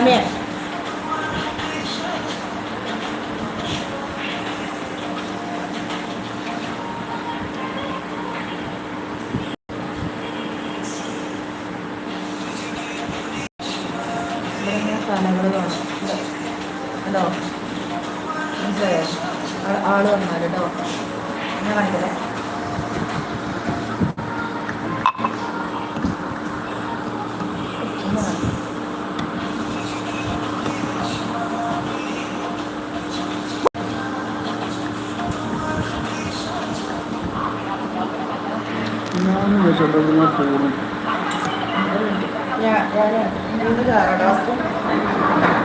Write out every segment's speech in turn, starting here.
I Amen. ഞാൻ വിശദമായി പോകുന്നു ഞാൻ ഞാൻ ഇത് കയറടാ കൂടുക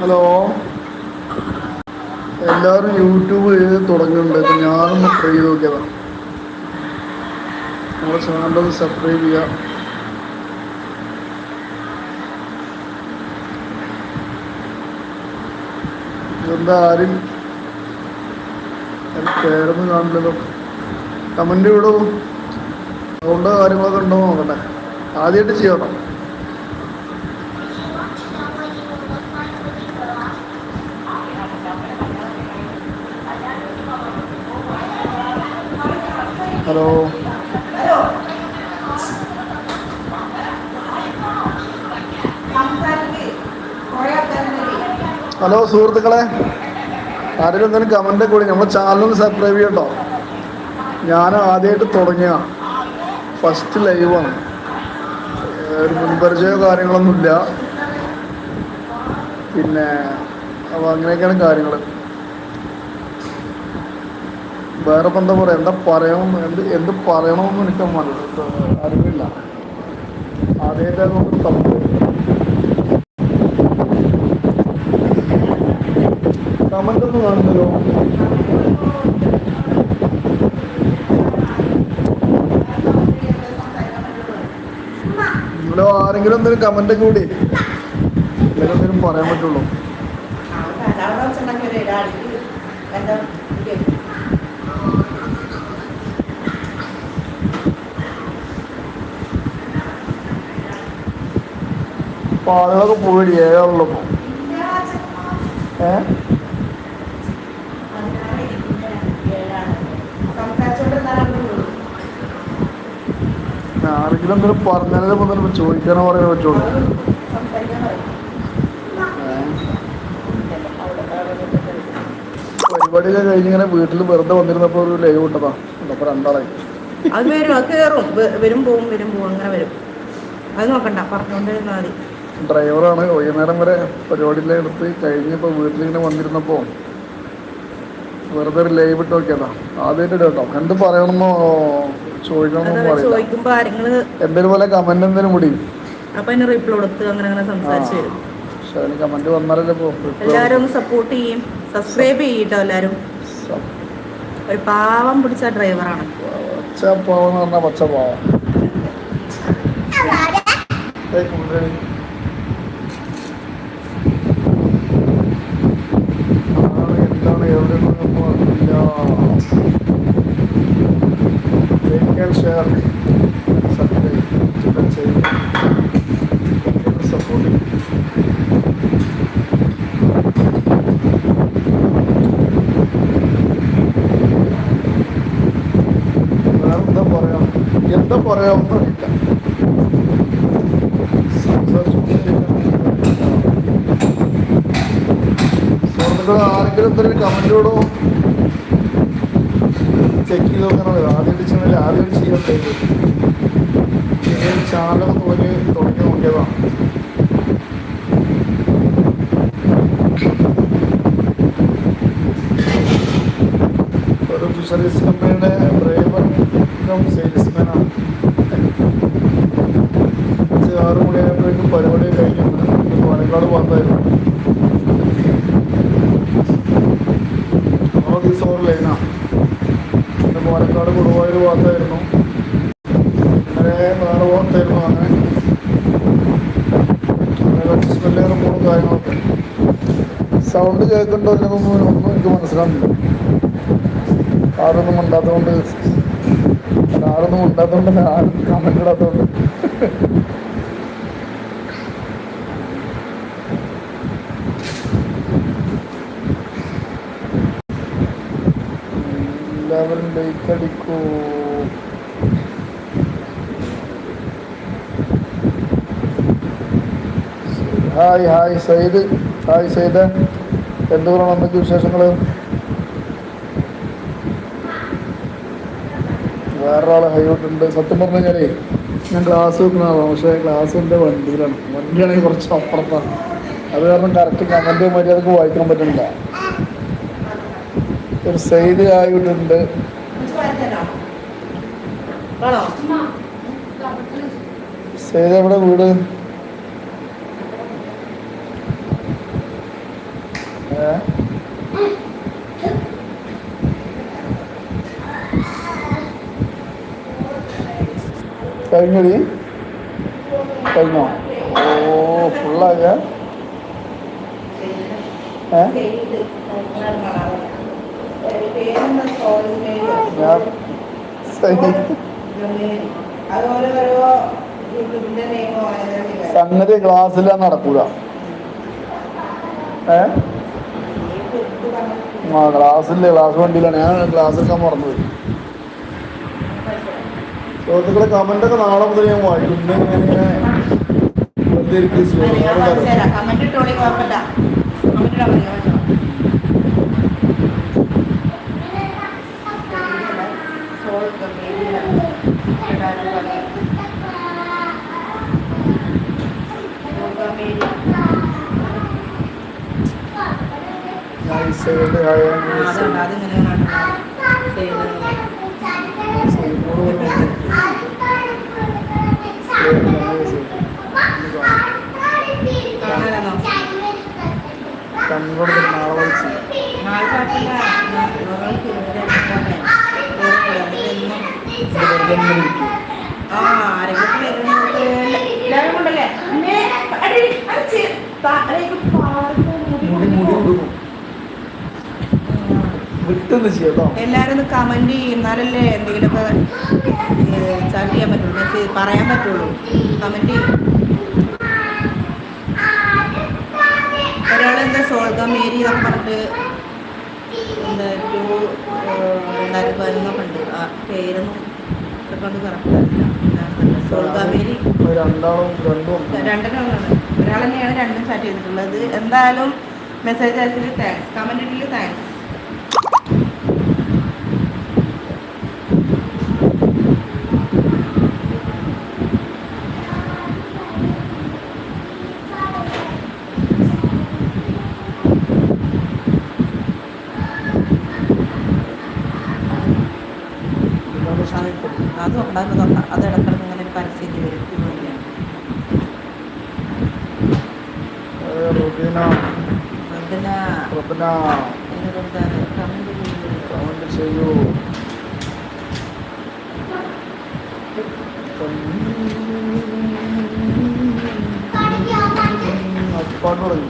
ഹലോ. എല്ലാവരും യൂട്യൂബ് തുടങ്ങുന്നുണ്ട്. അപ്പം ഞാനൊന്ന് ട്രൈ ചെയ്ത് നോക്കിയതാണ് നമ്മുടെ ചാനൽ സബ്സ്ക്രൈബ് ചെയ്യുക ഇതെന്താ ആരും പേരൊന്നും കാണില്ലല്ലോ. കമന്റ് വിടും അതുകൊണ്ട് കാര്യങ്ങളൊക്കെ ഉണ്ടോ നോക്കട്ടെ. ആദ്യമായിട്ട് ചെയ്യണം. ഹലോ. ഹലോ സുഹൃത്തുക്കളെ. ആരെങ്കിലും എന്തെങ്കിലും കമന്റ് കൂടി നമ്മൾ ചാനലൊന്ന് സബ്സ്ക്രൈബ് ചെയ്യട്ടോ. ഞാൻ ആദ്യമായിട്ട് തുടങ്ങിയ ഫസ്റ്റ് ലൈവാണ് ഒരു മുൻപരിചയോ കാര്യങ്ങളൊന്നുമില്ല. പിന്നെ അപ്പോൾ അങ്ങനെയൊക്കെയാണ് കാര്യങ്ങൾ വേറെ എന്താ പറയുക എന്താ പറയണം? എന്ത് എന്ത് പറയണമെന്ന് എനിക്ക് അറിവില്ല. ആദ്യമായിട്ടാണ് നമുക്ക് തപ്പ് ഒന്നും കാണുന്നല്ലോ ഹലോ ആരെങ്കിലും എന്തെങ്കിലും കമന്റ് കൂടി. എന്തെങ്കിലും പറയാൻ പറ്റുള്ളൂ. അവിടെ വെച്ചിട്ടുണ്ടെങ്കിൽ ഒരാൾക്ക് എന്താ ഇത് അപ്പൊ ആളുകളൊക്കെ പോയി ഏഴുള്ളൂ ഏ ആരെങ്കിലും എന്തെങ്കിലും പറഞ്ഞാലേ മുതൽ ചോദിക്കാനോ പറയാൻ പറ്റുള്ളൂ? പരിപാടിയൊക്കെ കഴിഞ്ഞിങ്ങനെ വീട്ടിൽ വെറുതെ വന്നിരുന്നപ്പോൾ ഒരു ലൈവ് ഇട്ടതാ. അപ്പൊ രണ്ടാളായി. അത് വരും അത് കയറും വരും പോവും വരും പോവും അങ്ങനെ വരും. അത് നോക്കണ്ട പറഞ്ഞുകൊണ്ടിരുന്നാൽ മതി. ഡ്രൈവറാണ്. വൈകുന്നേരം വരെ പരിപാടിയിലെ എടുത്ത് കഴിഞ്ഞപ്പോൾ വീട്ടിലിങ്ങനെ വന്നിരുന്നപ്പോൾ വെറുതെ ഒരു ലൈവ് ഇട്ട് നോക്കിയതാ. ആദ്യമായിട്ട് കേട്ടോ. എന്ത് പറയണമെന്നോ ചോദിക്കണമെന്നോ പറയില്ല. ആരെങ്കിലും പോലെ കമന്റ് എന്തേലും മുടി അപ്പൊ അതിന് റിപ്ലൈ കൊടുത്ത് അങ്ങനെ അങ്ങനെ സംസാരിച്ച് വരും പക്ഷെ അതിന് കമന്റ് വന്നാലല്ലേ പോ എല്ലാവരും ഒന്ന് സപ്പോർട്ട് ചെയ്യും. സബ്സ്ക്രൈബ് ചെയ്യട്ടോ എല്ലാവരും. ഒരു പാവം പിടിച്ച ഡ്രൈവറാണ്. പച്ചപ്പാവെന്ന് പറഞ്ഞാൽ പച്ചപ്പാവ. ഏയ് കുണ്ടടി. ആണ് എന്താണ് എവിടെയാണെന്നൊന്നും അറിയില്ല. ലൈക്ക് ആൻഡ് ഷെയർ സബ്സ്ക്രൈബ് ചെയ്യും സപ്പോർട്ട് എന്താ പറയാ? എന്താ പറയാ സുഹൃത്തുക്കൾ ആരെങ്കിലും ഒരു കമന്റോടോ ചെക്ക് ചെയ്ത് നോക്കാനുള്ളത് ആദ്യം ചെന്നാൽ ആദ്യം ചെയ്യട്ടെ ചാനൽ പോലെ തുടങ്ങി നോക്കിയതാണ് ഒരു ഫിഷറീസ് കമ്പനിയുടെ ഡ്രൈവർ കം സെയിൽസ്മാനാണ് ആറ് മണിയായപ്പോഴേക്കും പരിപാടി കഴിഞ്ഞു. പാലക്കാട് ഭാഗത്തായിരുന്നു ദിവസം ഒരു ലൈനാണ് പിന്നെ പാലക്കാട് കൊടുവായൂർ ഭാഗത്തായിരുന്നു. ഇന്നലെ വേറെ ഭാഗത്തായിരുന്നു അങ്ങനെ. കുറച്ച് സ്മെല്ലേറെ കാര്യങ്ങളൊക്കെ. സൗണ്ട് കേൾക്കണ്ടോ ഇല്ലെന്നൊന്നും ഒന്നും എനിക്ക് മനസ്സിലാവുന്നില്ല. ആരൊന്നും ഉണ്ടാത്തതുകൊണ്ട് ആരൊന്നും ഉണ്ടാത്തതുകൊണ്ട് ആരും കമന്റ് ഇടാത്തതുകൊണ്ട്. എല്ലാവരും like അടിക്കൂ hi hi Syed hi Syed എന്തുകൊണ്ടാണ് എന്തൊക്കെ വിശേഷങ്ങൾ വേറൊരാളെ ഹൈവട്ടുണ്ട് സത്യം പറഞ്ഞു കഴിഞ്ഞാലേ ഞാൻ ക്ലാസ് വെക്കുന്ന ആളാണ് പക്ഷേ ക്ലാസ് എന്റെ വണ്ടിയിലാണ്. വണ്ടിയാണെങ്കിൽ കുറച്ച് അപ്പുറത്താണ്. അത് കാരണം കറക്റ്റ് കമന്റ് മര്യാദയ്ക്ക് വായിക്കാൻ പറ്റുന്നില്ല ഒരു സൈഡ് ആയിട്ടുണ്ട്. സൈഡ് എവിടെ വീട്? കഴിഞ്ഞടി. കഴിഞ്ഞോ? ഓ ഫുള്ളായ ഏ? ഞാൻ സംഗതി ക്ലാസ്സിലാ നടക്കൂല. ഏ? ആ ക്ലാസ്സില്ല ക്ലാസ് വണ്ടിയിലാണ് ഞാൻ ക്ലാസ് എടുക്കാൻ മറന്നു സുഹൃത്തുക്കളെ കമന്റ് ഒക്കെ നാളെ മുതൽ ഞാൻ വായിക്കും. ഇന്ന് ഇങ്ങനെ വെറുതെ ഇരിക്കും സുഹൃത്തുക്കളെ കമന്റ് ഇട്ടോളി കുഴപ്പമില്ല കമന്റ് ഇടാൻ മതി കേട്ടോ. സോൾട്ട് മേലിലാണ് ഇടാനും പറയാം. സോൾട്ട് മേലി. ഞാൻ ഈ സൈഡ് ആയ ആ, അതുണ്ട്. അതിങ്ങനെയാണ് ചെയ്ത് കാണാനാണോ? കണ്ണോട് നാളെ വിളിച്ച് വെറുതെ ഇരിക്കും ആ ആരെങ്കിലും എല്ലാവരും കൊണ്ടല്ലേ? എല്ലാവരും ഒന്ന് കമന്റ് ചെയ്യുന്നാലല്ലേ എന്തെങ്കിലുമൊക്കെ ചാറ്റ് ചെയ്യാൻ പറ്റുള്ളൂ. മെസ്സേജ് പറയാൻ പറ്റുള്ളൂ. കമന്റ് ഒരാളെന്താ സോൾഗ മേരി എന്നൊക്കെ പറഞ്ഞിട്ട് എന്താ ടു രണ്ടായിരത്തി പതിനൊന്നൊക്കെ ഉണ്ട്. ആ പേരൊന്നും കൊണ്ട് കറക്റ്റ് സോൾഗ രണ്ടാളും രണ്ടും ഒരാൾ തന്നെയാണ് രണ്ടും ചാറ്റ് ചെയ്തിട്ടുള്ളത്. എന്തായാലും മെസ്സേജ് അയച്ചിട്ട് താങ്ക്സ് കമന്റ് ഇട്ടിൽ താങ്ക്സ് തുറക്കണ്ട അത് തുറക്കണ്ട അത് ഇടക്കിടക്ക് ഇങ്ങനെ ഒരു പരസ്യം വരും ഇതുപോലെ. ഏ, റുബീന പിന്നെ റുബിന ഇതിനെന്താണ് കമന്റ് ചെയ്യൂ. കമന്റ് ചെയ്യൂ പാട്ട് തുടങ്ങി അതെ ഒരു കൈ മുപ്പത്തി കയ്യിലായിരുന്നു ഒരു പത്ത് പതിനഞ്ച് റൺ ഓഫ് തുടങ്ങി.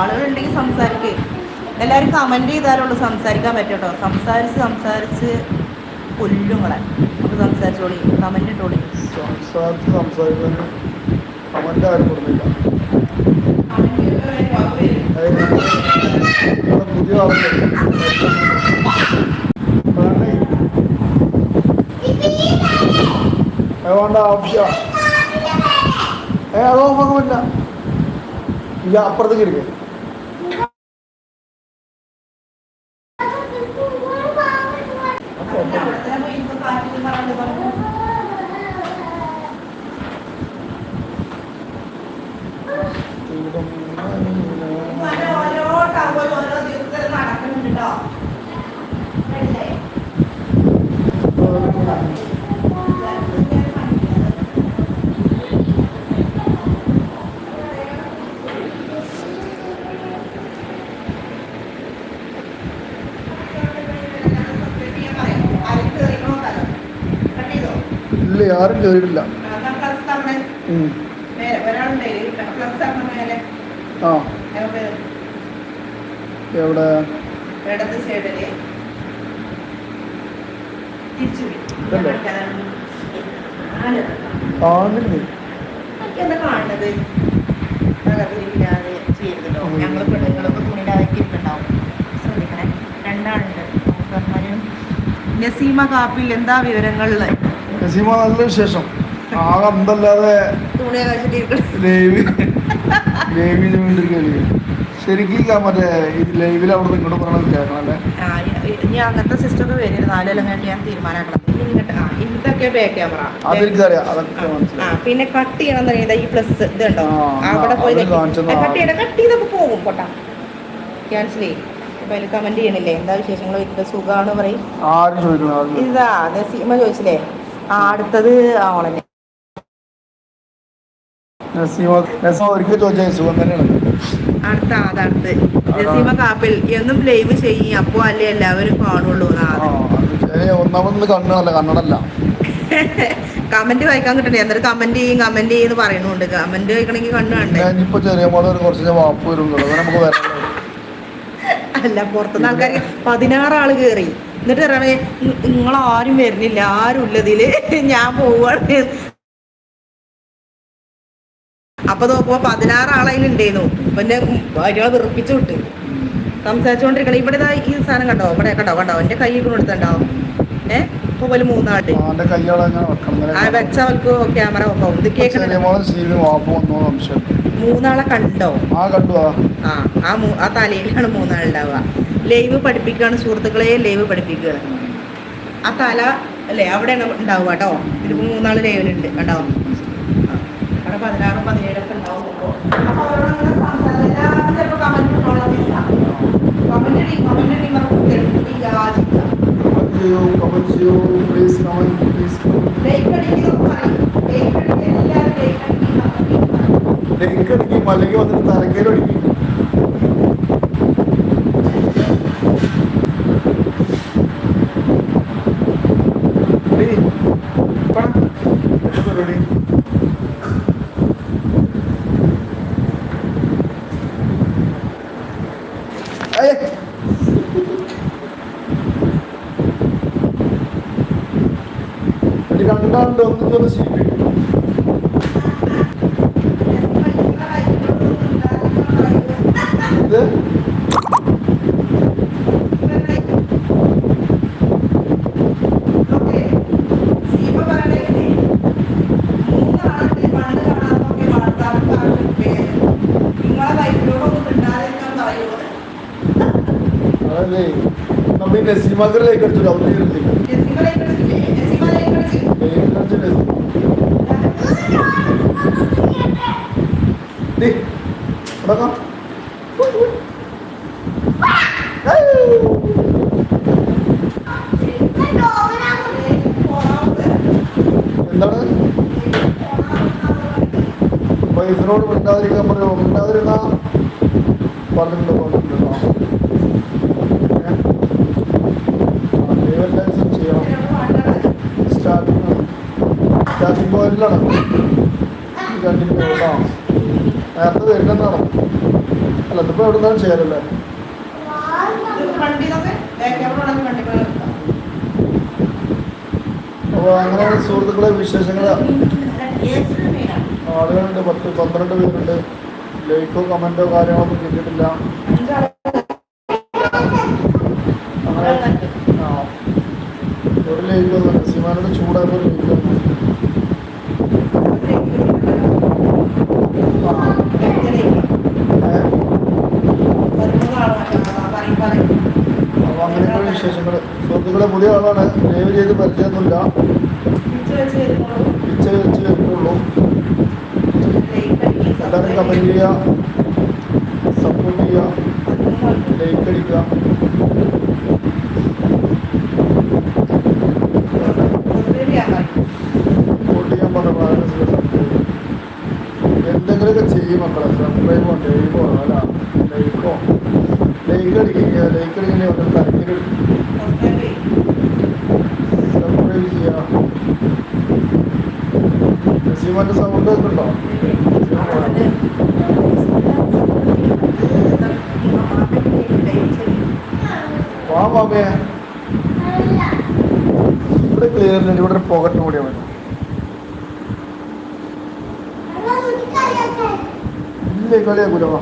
ആളുകളുണ്ടെങ്കിൽ സംസാരിക്കേ. എല്ലാവരും കമന്റ് ചെയ്താലുള്ളൂ സംസാരിക്കാൻ പറ്റട്ടോ. സംസാരിച്ച് സംസാരിച്ച് കൊല്ലുങ്ങളെ അപ്പോൾ സംസാരിച്ചോളി. കമന്റ് ഇട്ടോളി. സംസാരിച്ച് സംസാരിക്കാൻ കമന്റ് ആരും കൊടുത്തില്ല. പുതിയ ആളുണ്ട് വേണ്ടേ? ഏ, വേണ്ട ആവശ്യ ഏ അത് ഓഫാക്കാൻ പറ്റില്ല ഇല്ല അപ്പുറത്തേക്ക് ഇരിക്കും ഇല്ല ആരും കയറിയിട്ടില്ല. ആ. എവിടെ? കാണുന്നത്. ഞങ്ങൾ പെണ്ണുങ്ങളൊക്കെ തുണിയിലാക്കി ഇരിക്കണ്ടാവും ശ്രദ്ധിക്കണേ. രണ്ടാളുണ്ട്. നസീമ കാപ്പിൽ എന്താ വിവരങ്ങളിൽ നസീമ നല്ല വിശേഷം. ആകെ എന്തല്ലാതെ ലൈവ് ലൈവിൽ വേണ്ടിയിരിക്കല്ലേ ശരിക്കും ഇല്ല മറ്റേ ഈ ലൈവിൽ അവിടെ ഇങ്ങോട്ട് പറയണത് കേൾക്കണം അല്ലേ ഇനി അങ്ങനത്തെ സിസ്റ്റം ഒക്കെ വരും നാലെല്ലാം വേണ്ടി ഞാൻ തീരുമാനമാക്കണം. ഇങ്ങോട്ട് ആ ഇതൊക്കെ ബാക്ക് ക്യാമറ അതെനിക്കറിയാം അതൊക്കെ മനസ്സിലായി. പിന്നെ കട്ട് ചെയ്യണം ഈ പ്ലസ് ഇത് ഉണ്ടോ ആ, അവിടെ പോയി കട്ട് ചെയ്യണം. കട്ട് ചെയ്തൊക്കെ പോകും പൊട്ടാ. ക്യാൻസൽ ചെയ്യും. അപ്പൊ അതിൽ കമന്റ് ചെയ്യണില്ലേ? എന്താ വിശേഷങ്ങൾ? സുഖമാണ് പറയും. ഇതാ നസീമ ചോദിച്ചില്ലേ? ആ അടുത്തത് അടുത്ത അതടുത്ത്. നസീമ കാപ്പിൽ എന്നും ലൈവ് ചെയ്യും അപ്പോ അല്ലേ എല്ലാവരും കാണുള്ളൂ ഒന്നാമത് കണ്ണടല്ല. കമന്റ് വായിക്കാൻ കിട്ടണ്ടേ? എന്നിട്ട് കമന്റ് ചെയ്യും കമന്റ് ചെയ്യുന്നു പറയണുണ്ട് കമന്റ് വായിക്കണമെങ്കിൽ കണ്ണ് കണ്ടേ ഞാൻ ഇപ്പൊ ചെറിയ മോളെ കുറച്ച് ഞാൻ വാപ്പ് വരുന്നുള്ളൂ നമുക്ക് അല്ല പുറത്തുനിന്ന് ആൾക്കാർ പതിനാറ് ആൾ കേറി. എന്നിട്ട് പറയണേ നിങ്ങൾ ആരും വരുന്നില്ല ആരും ഇല്ലതിൽ ഞാൻ പോവാണ്. അപ്പൊ നോക്കുമ്പോ പതിനാറ് ആളതിലുണ്ടായിരുന്നു പിന്നെ ഭാര്യ വെറുപ്പിച്ചു വിട്ട്. സംസാരിച്ചുകൊണ്ടിരിക്കണം ഇവിടെ ഈ സാധനം കണ്ടോ? ഇവിടെ കണ്ടോ? കണ്ടോ? എന്റെ കൈ കൊടുത്തുണ്ടോ ഏഹ് ഇപ്പൊ പോലെ ആ വെച്ച അവർക്ക് ക്യാമറ ഓഫ് ആവും. ഇത് കേൾക്കണം മൂന്നാളെ കണ്ടോ? ആ തലയിലാണ് മൂന്നാളുണ്ടാവുക. ലൈവ് പഠിപ്പിക്കുകയാണ് സുഹൃത്തുക്കളെ ലൈവ് പഠിപ്പിക്കുക ആ തല അല്ലേ അവിടെ ഉണ്ടാവുക കേട്ടോ. ഇതിപ്പോൾ മൂന്നാൾ ലൈവിലുണ്ട് കേട്ടോ അവിടെ പതിനാറും പതിനേഴൊക്കെ ഉണ്ടാവും അപ്പോൾ അപ്പൊ അവരോടങ്ങനെ സംസാരിച്ച് എല്ലാവരും ചിലപ്പോ comment ഇട്ടോളണമെന്നില്ല. comment ഇടി, comment ഇടി, നമുക്ക് കേൾപ്പിച്ച് യാചിക്കാം. കമന്റ് ചെയ്യൂ കമന്റ് ചെയ്യൂ പ്ലീസ് കമന്റ് പ്ലീസ് Like അടിക്കുന്നതൊക്കെ പറയും. Like അടിക്കുക, എല്ലാവരും like അടിക്കുക, comment ചെയ്യുക. ലൈക്ക് അടിക്കും അല്ലെങ്കിൽ വന്നിട്ട് തലക്കേലും അടിക്കും എടീ, ഇപ്പഴാ? എന്താ പരിപാടി? ഏയ്. എടീ, രണ്ടാളുണ്ട് ഒന്നിച്ച് ഒന്ന് ശീലിക്കും ഇത് അതല്ലേ നമ്മൾ ഈ നസീമാക്കറിലേക്ക് അടിച്ചു വാ. എന്താണ് വൈഫിനോട് മിണ്ടാതിരിക്കാൻ പറയുമോ മിണ്ടാതിരുന്ന പറഞ്ഞിട്ടുണ്ട് പറഞ്ഞിട്ടുണ്ടോ ചെയ്യണം സ്റ്റാർട്ടിങ് സ്റ്റാർട്ടിങ് നേരത്തെ വരുന്നതാണോ അല്ല ഇതിപ്പോൾ എവിടെ നിന്നാണ് ചെയ്യാറല്ലേ. അപ്പോൾ അങ്ങനെയാണ് സുഹൃത്തുക്കളെ വിശേഷങ്ങൾ. ആളുകളുണ്ട് പത്ത് പന്ത്രണ്ട് പേരുണ്ട് ലൈക്കോ കമന്റോ കാര്യങ്ങളൊന്നും കിട്ടിയിട്ടില്ല അഞ്ചാൾ അങ്ങനെ ഒരാളുണ്ട്. ആ ഒരു ലൈക്ക് ഒന്നും സിമാനോട് ചൂടായപ്പോൾ ഒരു ലൈക്ക് ഒന്നും ആ ഏ? പതിമൂന്ന് ആൾ മറ്റേ ആ പറയും പറയും. അപ്പോൾ അങ്ങനെയൊക്കെയുള്ള വിശേഷങ്ങൾ സുഹൃത്തുക്കളെ പുതിയ ആളാണ് ലൈവ് ചെയ്ത് പരിചയമൊന്നുമില്ല ഉച്ച വെച്ച് വരുന്നുള്ളൂ. എല്ലാവരും കമന്റ് ചെയ്യുക സപ്പോർട്ട് ചെയ്യുക ലൈക്ക് അടിക്കുക എന്തെങ്കിലുമൊക്കെ ചെയ്യും മക്കളെ സബ്സ്ക്രൈബോ ലൈക്കോ അല്ല ലൈക്കോ ലൈക്ക് അടിക്കുക ലൈക്ക് അടിക്കുന്ന തരക്കിൽ സബ്സ്ക്രൈബ് ചെയ്യുക നസീമാന്റെ സൗണ്ട് ഇവിടെ ക്ലിയർ ഇവിടെ ഒരു പോകട്ട് കൂടിയാ മതി ഇല്ലേ കളിയാക്കൂല? വാ